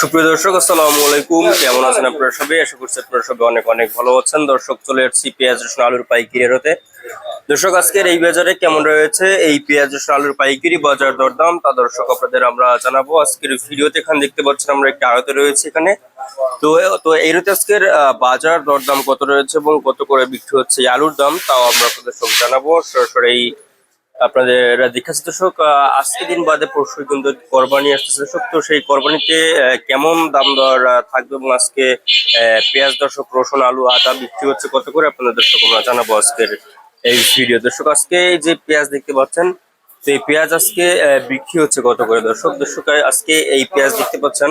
সুপ্রিয় দর্শক, আসসালামু আলাইকুম। কেমন আছেন আপনারা সবাই? আশা করছি আপনারা সবাই অনেক অনেক ভালো আছেন। দর্শক, চলে আসছি পেঁয়াজ, রসুন, আলুর পাইকারি হতে দর্শক, আজকের এই বাজারে কেমন রয়েছে? এই পেঁয়াজ, রসুন, আলুর পাইকারি বাজার দরদাম, তা দর্শক আপনাদের আমরা জানাব। আজকের ভিডিওতে এখানে দেখতে পাচ্ছেন আমরা একটা আড়তে রয়েছে এখানে। তো তো এই রতে আজকের বাজার দরদাম কত রয়েছে এবং কত করে বিক্রি হচ্ছে আলুর দাম, তাও আমরা আপনাদের সব জানাব। সরাসরি আপনাদের দেখাচ্ছে দর্শক আজকে দিন বাদে পরশু কিন্তু কোরবানি আসতেছে দর্শক, তো সেই কোরবানিতে কেমন দাম দর থাকবে এবং আজকে পেঁয়াজ দর্শক, রসুন, আলু, আদা বিক্রি হচ্ছে কত করে? আপনাদের দর্শক, আমরা জানাব আজকের এই ভিডিও। দর্শক, আজকে যে পেঁয়াজ দেখতে পাচ্ছেন এই পেঁয়াজ আজকে বিক্রি হচ্ছে কত করে দর্শক? দর্শক, আজকে এই পেঁয়াজ দেখতে পাচ্ছেন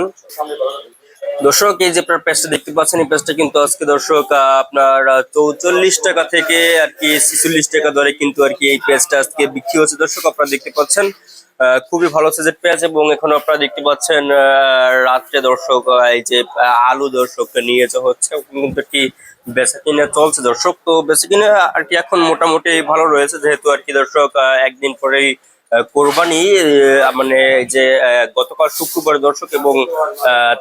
দর্শক, এই যে আপনার পেঁয়াজটা দেখতে পাচ্ছেন, এই পেঁয়াজটা কিন্তু আজকে দর্শক আপনার চৌচল্লিশ টাকা থেকে আর কি ছিচল্লিশ টাকা দরে কিন্তু আর কি এই পেঁয়াজটা আজকে বিক্রি হচ্ছে। দর্শক, আপনারা দেখতে পাচ্ছেন খুবই ভালো সাইজের পেঁয়াজ এবং এখন আপনারা দেখতে পাচ্ছেন রাত্রে দর্শক এই যে আলু দর্শক নিয়ে যাওয়া হচ্ছে কিন্তু কি বেচা কিনা চলছে। দর্শক, তো বেচা কিনা আর কি এখন মোটামুটি ভালো রয়েছে, যেহেতু আর কি দর্শক একদিন পরেই কোরবানি মানে যে গতকাল শুক্রবার দর্শক এবং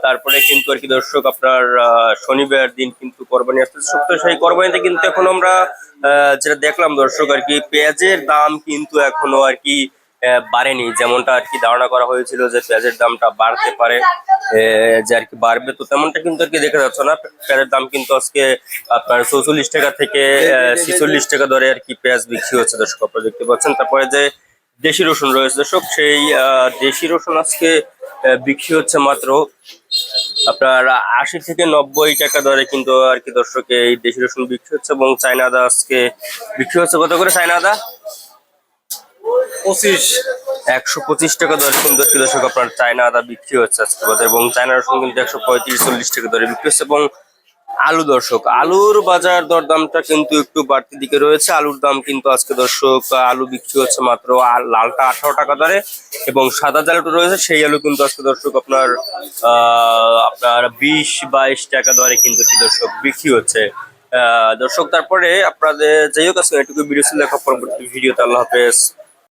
তারপরে কিন্তু আর কি দর্শক আপনার শনিবার দিন কিন্তু কোরবানি আসতেছে। সত্য সেই কোরবানিতে কিন্তু এখন আমরা যেটা দেখলাম দর্শক আর কি, পেঁয়াজের দাম কিন্তু এখনও আর কি বাড়েনি। যেমনটা আর কি ধারণা করা হয়েছিল যে পেঁয়াজের দামটা বাড়তে পারে যে আর কি বাড়বে, তো তেমনটা কিন্তু আর কি দেখা যাচ্ছে না। পেঁয়াজের দাম কিন্তু আজকে আপনার চৌচল্লিশ টাকা থেকে ছিচল্লিশ টাকা ধরে আর কি পেঁয়াজ বিক্রি হচ্ছে দর্শক, আপনারা দেখতে পাচ্ছেন। তারপরে যে দেশি রসুন রয়েছে। দর্শক সেই আহ, দেশি রসুন আজকে বিক্রি হচ্ছে মাত্র আপনার আশি থেকে নব্বই টাকা দরে কিন্তু আর কি দর্শক এই দেশি রসুন বিক্রি হচ্ছে এবং চায়না আদা আজকে বিক্রি হচ্ছে। কত করে চায়না আদা পঁচিশ। একশো পঁচিশ টাকা দরে কিন্তু আর কি দর্শক আপনার চায়না আদা বিক্রি হচ্ছে আজকে বাজারে এবং চায়না রসুন কিন্তু একশো পঁয়ত্রিশ চল্লিশ টাকা দরে বিক্রি হচ্ছে এবং আলু দর্শক, আলুর বাজার দর দামটা কিন্তু একটু বাড়তি দিকে রয়েছে। আলুর দাম কিন্তু আজকে দর্শক, আলু বিক্রি হচ্ছে মাত্র লালটা আঠারো টাকা দরে এবং সাদা আলুটা রয়েছে, সেই আলু কিন্তু আজকে দর্শক আপনার আপনার বিশ বাইশ টাকা দরে কিন্তু দর্শক বিক্রি হচ্ছে। দর্শক, তারপরে আপনাদের যাই হোক, আজকে এটুকু ভিডিও ছিল দেখা পরবর্তী ভিডিওতে আল্লাহ হাফেজ।